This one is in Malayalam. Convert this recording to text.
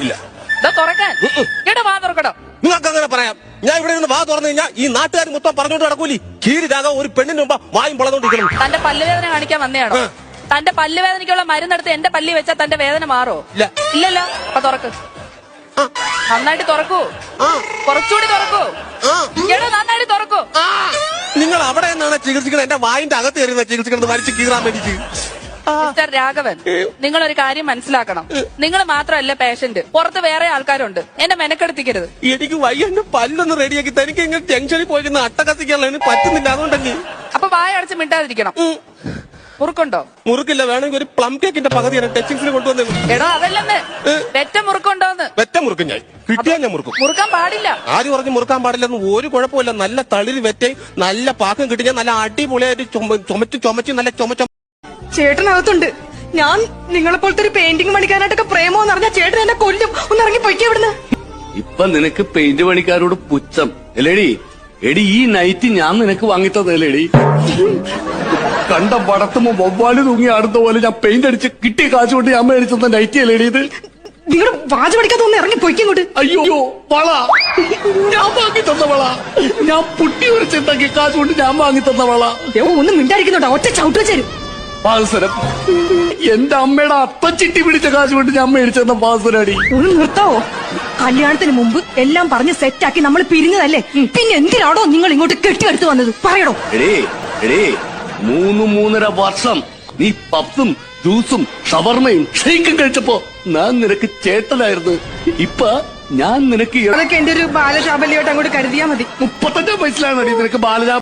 ഇല്ല. നിങ്ങൾക്ക് അങ്ങനെ പറയാം. ഞാൻ ഇവിടെ നിന്ന് വാ തുറന്നു കഴിഞ്ഞാൽ ഈ നാട്ടുകാർ മൊത്തം പറഞ്ഞോണ്ട് നടക്കൂലി. കീരി രാഗം ഒരു പെണ്ണിന് മുമ്പ് വായും വളർന്നോണ്ടിരിക്കണം തന്റെ പല്ലുവേദന കാണിക്കാൻ വന്നയാണോ? ആ. തന്റെ പല്ലുവേദനയ്ക്കുള്ള മരുന്നെടുത്ത് എന്റെ പല്ലി വെച്ചാൽ തന്റെ വേദന മാറോ? ഇല്ല. ഇല്ലല്ലോ. അപ്പൊ തുറക്ക്. നന്നായിട്ട് തുറക്കൂ. കുറച്ചുകൂടി തുറക്കൂ. നന്നായിട്ട് തുറക്കൂ. നിങ്ങൾ അവിടെ നിന്നാണ് ചികിത്സിക്കുന്നത്. എന്റെ വായിന്റെ അകത്ത് കയറി ചികിത്സിക്കുന്നത്. വലിച്ചു കീറാൻ വേണ്ടിട്ട് മിസ്റ്റർ രാഘവൻ നിങ്ങൾ ഒരു കാര്യം മനസ്സിലാക്കണം. നിങ്ങൾ മാത്രമല്ല പേഷ്യന്റ് പുറത്ത് വേറെ ആൾക്കാരുണ്ട്. എന്നെ മെനക്കെടുത്തിക്കരുത്. എനിക്ക് വയ്യന്റെ പല്ലൊന്ന് റെഡിയാക്കി തനിക്ക് ഇങ്ങനെ ജംഗ്ഷനിൽ പോയിരുന്ന അട്ട കത്തിക്കാനുള്ള പറ്റുന്നില്ല. അതുകൊണ്ടല്ലേ? അപ്പൊ വായ അടച്ച് മിണ്ടാതിരിക്കണം. മുറുക്കുണ്ടോ? മുറുക്കില്ല. വേണമെങ്കിൽ ഒരു പ്ലം കേക്കിന്റെ പകുതിയാണ് ടച്ചിങ്സിന് കൊണ്ടുവന്നു എടോ അതല്ലെന്ന്. വെറ്റ മുറുക്കുണ്ടോന്ന്. വെറ്റ മുറുക്കും ഞാൻ. കിട്ടിയാ ഞാൻ മുറുക്കും. മുറുക്കാൻ പാടില്ല. ആര് പറഞ്ഞു മുറുക്കാൻ പാടില്ലെന്ന് ഒരു കുഴപ്പമില്ല. നല്ല തളിര് വെറ്റയും നല്ല പാകം കിട്ടി. ഞാൻ നല്ല അടിപൊളിയായിട്ട് ചുമ- ചുമച്ച് ചുമച്ച് നല്ല ചുമച്ച ചേട്ടനകത്തുണ്ട്. ഞാൻ നിങ്ങളെ പോലത്തെ ഒരു പെയിന്റിംഗ് പണിക്കാനായിട്ടൊക്കെ പ്രേമോ എന്ന് പറഞ്ഞാൽ ചേട്ടൻ എന്നെ കൊല്ലും. ഒന്ന് ഇറങ്ങി പൊയ്ക്കേ ഇവിടുന്ന്. ഇപ്പൊ നിനക്ക് പെയിന്റ് പണിക്കാരോട് പുച്ഛം. അല്ലേടി? എടി ഈ നൈറ്റ് ഞാൻ നിനക്ക് വാങ്ങിത്തതല്ലേടി കണ്ട പടത്തുമ്പോ വവ്വാൽ തൂങ്ങി ആടുന്ന പോലെ ഞാൻ പെയിന്റ് അടിച്ച് കിട്ടിയ കാശ് കൊണ്ട് ഞാൻ മേടിച്ചത് നൈറ്റ് അല്ലേടി ഇത്? നിങ്ങൾ വാജ് പഠിക്കാതെ ഒന്ന് ഇറങ്ങി പൊയ്ക്കേ ഇങ്ങോട്ട്. അയ്യോ വള. ഞാൻ വാങ്ങി തന്ന വള. ഞാൻ പുട്ടി ഉരച്ചുണ്ടാക്കിയ കാശ് കൊണ്ട് ഞാൻ വാങ്ങി തന്ന വള. ഒന്ന് മിണ്ടായിരിക്കുന്നുണ്ടോ ഒറ്റ ചവിട്ട് വെച്ചേരും പാൽസരം എന്റെ അമ്മയുടെ അപ്പച്ചിട്ടി പിടിച്ച കാശ് കൊണ്ട് ഞാൻ മേടിച്ചെന്ന പാൽസരടി ഒന്ന് നിർത്താവോ? കല്യാണത്തിന് മുമ്പ് എല്ലാം പറഞ്ഞ് സെറ്റാക്കി നമ്മൾ പിരിഞ്ഞതല്ലേ? പിന്നെ എന്തിനാണോ നിങ്ങൾ ഇങ്ങോട്ട് കെട്ടിയെടുത്ത് വന്നത്? പറയണോ എടേ എടേ മൂന്ന് മൂന്നര വർഷം നീ പപ്സും ജ്യൂസും ഷവർമയും ഷെയ്ക്കും കഴിച്ചപ്പോ ഞാൻ നിനക്ക് ചേട്ടനായിരുന്നു. ഇപ്പൊ ഞാൻ നിനക്ക് അതൊക്കെ എന്റെ ഒരു ബാലശാബല്യമായിട്ട് അങ്ങോട്ട് കരുതിയാ മതി. മുപ്പത്തഞ്ചാം വയസ്സിലാണ് നിനക്ക് ബാലജാ